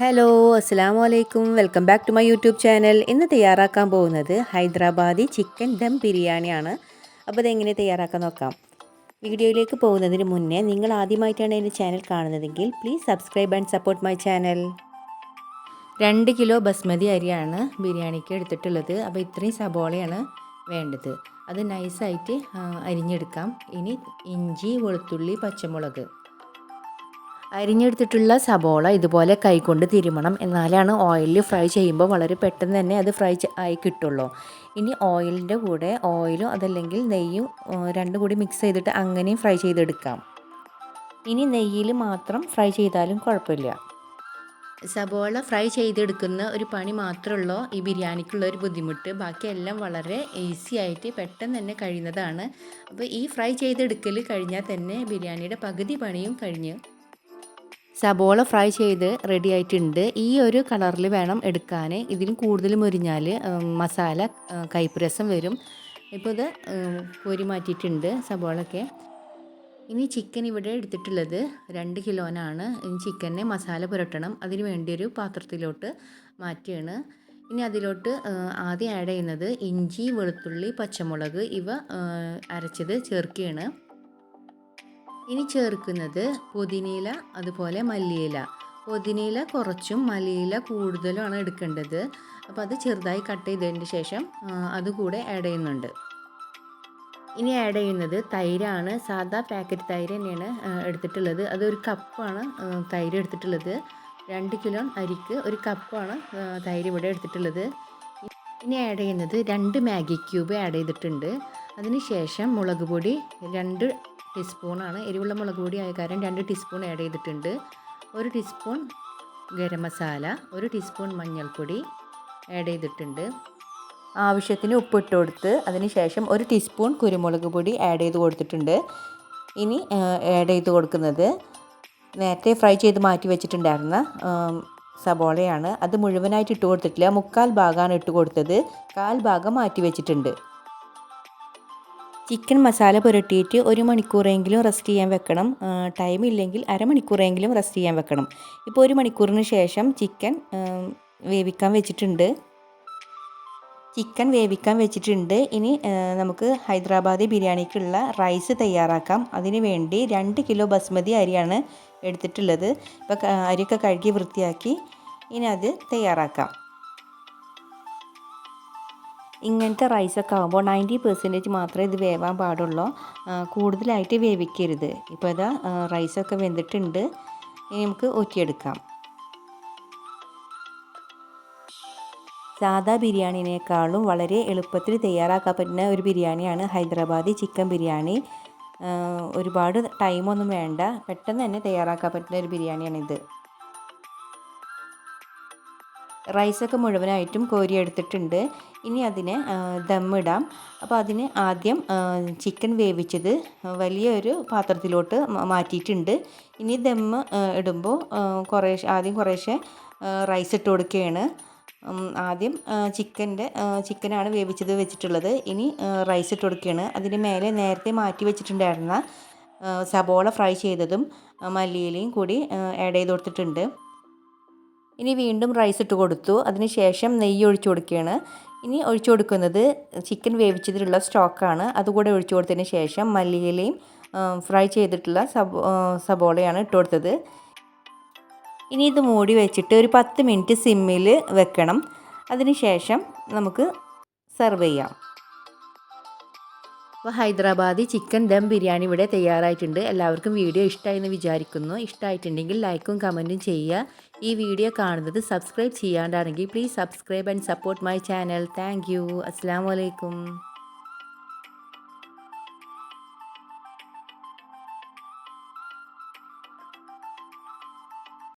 Hello അസ്സാം വലൈക്കും welcome back to my YouTube channel ഇന്ന് തയ്യാറാക്കാൻ പോകുന്നത് ഹൈദരാബാദി ചിക്കൻ ദം ബിരിയാണിയാണ്. അപ്പോൾ അതെങ്ങനെ തയ്യാറാക്കാൻ നോക്കാം. വീഡിയോയിലേക്ക് പോകുന്നതിന് മുന്നേ നിങ്ങൾ ആദ്യമായിട്ടാണ് എന്റെ ചാനൽ കാണുന്നതെങ്കിൽ please subscribe and support my channel രണ്ട് കിലോ ബസ്മതി അരിയാണ് ബിരിയാണിക്ക് എടുത്തിട്ടുള്ളത്. അപ്പോൾ ഇത്രയും സബോളയാണ് വേണ്ടത്. അത് നൈസായിട്ട് അരിഞ്ഞെടുക്കാം. ഇനി ഇഞ്ചി വെളുത്തുള്ളി പച്ചമുളക്. അരിഞ്ഞെടുത്തിട്ടുള്ള സബോള ഇതുപോലെ കൈകൊണ്ട് തിരുമണം. എന്നാലാണ് ഓയിലിൽ ഫ്രൈ ചെയ്യുമ്പോൾ വളരെ പെട്ടെന്ന് തന്നെ അത് ഫ്രൈ ആയി കിട്ടുള്ളൂ. ഇനി ഓയിലിന്റെ കൂടെ ഓയിലും അതല്ലെങ്കിൽ നെയ്യും രണ്ടും കൂടി മിക്സ് ചെയ്തിട്ട് അങ്ങനെയും ഫ്രൈ ചെയ്തെടുക്കാം. ഇനി നെയ്യിൽ മാത്രം ഫ്രൈ ചെയ്താലും കുഴപ്പമില്ല. സബോള ഫ്രൈ ചെയ്തെടുക്കുന്ന ഒരു പണി മാത്രമുള്ളൂ ഈ ബിരിയാണിക്കുള്ള ഒരു ബുദ്ധിമുട്ട്. ബാക്കിയെല്ലാം വളരെ ഈസി ആയിട്ട് പെട്ടെന്ന് തന്നെ കഴിയുന്നതാണ്. അപ്പോൾ ഈ ഫ്രൈ ചെയ്തെടുക്കൽ കഴിഞ്ഞാൽ തന്നെ ബിരിയാണിയുടെ പകുതി പണിയും കഴിഞ്ഞു സബോള ഫ്രൈ ചെയ്ത് റെഡി ആയിട്ടുണ്ട്. ഈ ഒരു കളറിൽ വേണം എടുക്കാൻ ഇതിന് കൂടുതൽ മുരിഞ്ഞാൽ മസാല കൈപ്പുരസം വരും. ഇപ്പോൾ ഇത് കോരി മാറ്റിയിട്ടുണ്ട് സബോളൊക്കെ ഇനി ചിക്കൻ ഇവിടെ എടുത്തിട്ടുള്ളത് രണ്ട് കിലോനാണ്. ഇനി ചിക്കനെ മസാല പുരട്ടണം. അതിന് ഒരു പാത്രത്തിലോട്ട് മാറ്റിയാണ്. ഇനി അതിലോട്ട് ആദ്യം ആഡ് ചെയ്യുന്നത് ഇഞ്ചി വെളുത്തുള്ളി പച്ചമുളക് ഇവ അരച്ചത് ചേർക്കുകയാണ്. ഇനി ചേർക്കുന്നത് പുതിനയില അതുപോലെ മല്ലിയില. പുതിനയില കുറച്ചും മല്ലിയില കൂടുതലുമാണ് എടുക്കേണ്ടത്. അപ്പോൾ അത് ചെറുതായി കട്ട് ചെയ്തതിന് ശേഷം അതുകൂടെ ആഡ് ചെയ്യുന്നുണ്ട്. ഇനി ആഡ് ചെയ്യുന്നത് തൈരാണ്. സാധാ പാക്കറ്റ് തൈര് തന്നെയാണ് എടുത്തിട്ടുള്ളത്. അത് ഒരു കപ്പാണ് തൈര് എടുത്തിട്ടുള്ളത്. രണ്ട് കിലോ അരിക്ക് ഒരു കപ്പാണ് തൈര് ഇവിടെ എടുത്തിട്ടുള്ളത്. ഇനി ആഡ് ചെയ്യുന്നത് രണ്ട് മാഗി ക്യൂബ് ആഡ് ചെയ്തിട്ടുണ്ട്. അതിന് ശേഷം മുളക് പൊടി രണ്ട് ടീസ്പൂണാണ്. എരിവുള്ള മുളക് പൊടി ആയ കാരണം രണ്ട് ടീസ്പൂൺ ആഡ് ചെയ്തിട്ടുണ്ട്. ഒരു ടീസ്പൂൺ ഗരം മസാല ഒരു ടീസ്പൂൺ മഞ്ഞൾപ്പൊടി ആഡ് ചെയ്തിട്ടുണ്ട്. ആവശ്യത്തിന് ഉപ്പിട്ട് കൊടുത്ത് അതിന് ശേഷം ഒരു ടീസ്പൂൺ കുരുമുളക് പൊടി ആഡ് ചെയ്ത് കൊടുത്തിട്ടുണ്ട്. ഇനി ആഡ് ചെയ്ത് കൊടുക്കുന്നത് നേരത്തെ ഫ്രൈ ചെയ്ത് മാറ്റി വെച്ചിട്ടുണ്ടായിരുന്ന സബോളയാണ് അത് മുഴുവനായിട്ട് ഇട്ട് കൊടുത്തിട്ടില്ല. മുക്കാൽ ഭാഗമാണ് ഇട്ട് കൊടുത്തത്. കാൽ ഭാഗം മാറ്റി വെച്ചിട്ടുണ്ട്. ചിക്കൻ മസാല പുരട്ടിയിട്ട് ഒരു മണിക്കൂറെങ്കിലും റെസ്റ്റ് ചെയ്യാൻ വെക്കണം. ടൈം ഇല്ലെങ്കിൽ അരമണിക്കൂറെങ്കിലും റെസ്റ്റ് ചെയ്യാൻ വെക്കണം. ഇപ്പോൾ ഒരു മണിക്കൂറിന് ശേഷം ചിക്കൻ വേവിക്കാൻ വെച്ചിട്ടുണ്ട്. ചിക്കൻ വേവിക്കാൻ വെച്ചിട്ടുണ്ട്. ഇനി നമുക്ക് ഹൈദരാബാദി ബിരിയാണിക്കുള്ള റൈസ് തയ്യാറാക്കാം. അതിന് വേണ്ടി രണ്ട് കിലോ ബസ്മതി അരിയാണ് എടുത്തിട്ടുള്ളത്. ഇപ്പോൾ അരിയൊക്കെ കഴുകി വൃത്തിയാക്കി ഇനി അത് തയ്യാറാക്കാം. ഇങ്ങനത്തെ റൈസൊക്കെ ആകുമ്പോൾ നയന്റി പെർസെന്റേജ് മാത്രമേ ഇത് വേവാൻ പാടുള്ളൂ. കൂടുതലായിട്ട് വേവിക്കരുത്. ഇപ്പോൾ ഇതാ റൈസൊക്കെ വെന്തിട്ടുണ്ട്. ഇനി നമുക്ക് ഊറ്റിയെടുക്കാം. സാധാ ബിരിയാണിനേക്കാളും വളരെ എളുപ്പത്തിൽ തയ്യാറാക്കാൻ പറ്റുന്ന ഒരു ബിരിയാണിയാണ് ഹൈദരാബാദി ചിക്കൻ ബിരിയാണി. ഒരുപാട് ടൈമൊന്നും വേണ്ട. പെട്ടെന്ന് തന്നെ തയ്യാറാക്കാൻ പറ്റുന്ന ഒരു ബിരിയാണിയാണിത്. റൈസൊക്കെ മുഴുവനായിട്ടും കോരിയെടുത്തിട്ടുണ്ട്. ഇനി അതിനെ ദമ്മിടാം. അപ്പോൾ അതിന് ആദ്യം ചിക്കൻ വേവിച്ചത് വലിയൊരു പാത്രത്തിലോട്ട് മാറ്റിയിട്ടുണ്ട്. ഇനി ദമ്മ് ഇടുമ്പോൾ കുറേശ്ശെ ആദ്യം കുറേശ്ശെ റൈസ് ഇട്ട് കൊടുക്കുകയാണ് ആദ്യം ചിക്കന്റെ ചിക്കനാണ് വേവിച്ചത് വെച്ചിട്ടുള്ളത്. ഇനി റൈസ് ഇട്ട് കൊടുക്കുകയാണ് അതിന് മേലെ നേരത്തെ മാറ്റി വെച്ചിട്ടുണ്ടായിരുന്ന സബോള ഫ്രൈ ചെയ്തതും മല്ലിയിലയും കൂടി ആഡ് ചെയ്ത് കൊടുത്തിട്ടുണ്ട്. ഇനി വീണ്ടും റൈസ് ഇട്ട് കൊടുത്തു. അതിന് ശേഷം നെയ്യ് ഒഴിച്ചു കൊടുക്കുകയാണ്. ഇനി ഒഴിച്ചു കൊടുക്കുന്നത് ചിക്കൻ വേവിച്ചതിലുള്ള സ്റ്റോക്കാണ് അതുകൂടെ ഒഴിച്ചു കൊടുത്തതിന് ശേഷം മല്ലിയിലയും ഫ്രൈ ചെയ്തിട്ടുള്ള സബോ സബോളയാണ് ഇട്ട് കൊടുത്തത്. ഇനി ഇത് മൂടി വെച്ചിട്ട് ഒരു പത്ത് മിനിറ്റ് സിമ്മിൽ വെക്കണം. അതിന് ശേഷം നമുക്ക് സെർവ് ചെയ്യാം. അപ്പോൾ ഹൈദരാബാദി ചിക്കൻ ദം ബിരിയാണി ഇവിടെ തയ്യാറായിട്ടുണ്ട്. എല്ലാവർക്കും വീഡിയോ ഇഷ്ടമായി എന്ന് വിചാരിക്കുന്നു. ഇഷ്ടമായിട്ടുണ്ടെങ്കിൽ ലൈക്കും കമന്റും ചെയ്യുക. ഈ വീഡിയോ കാണുന്നത് subscribe ചെയ്യാണ്ടാണെങ്കിൽ please subscribe and support my channel. Thank you. അസ്സാം വലൈക്കും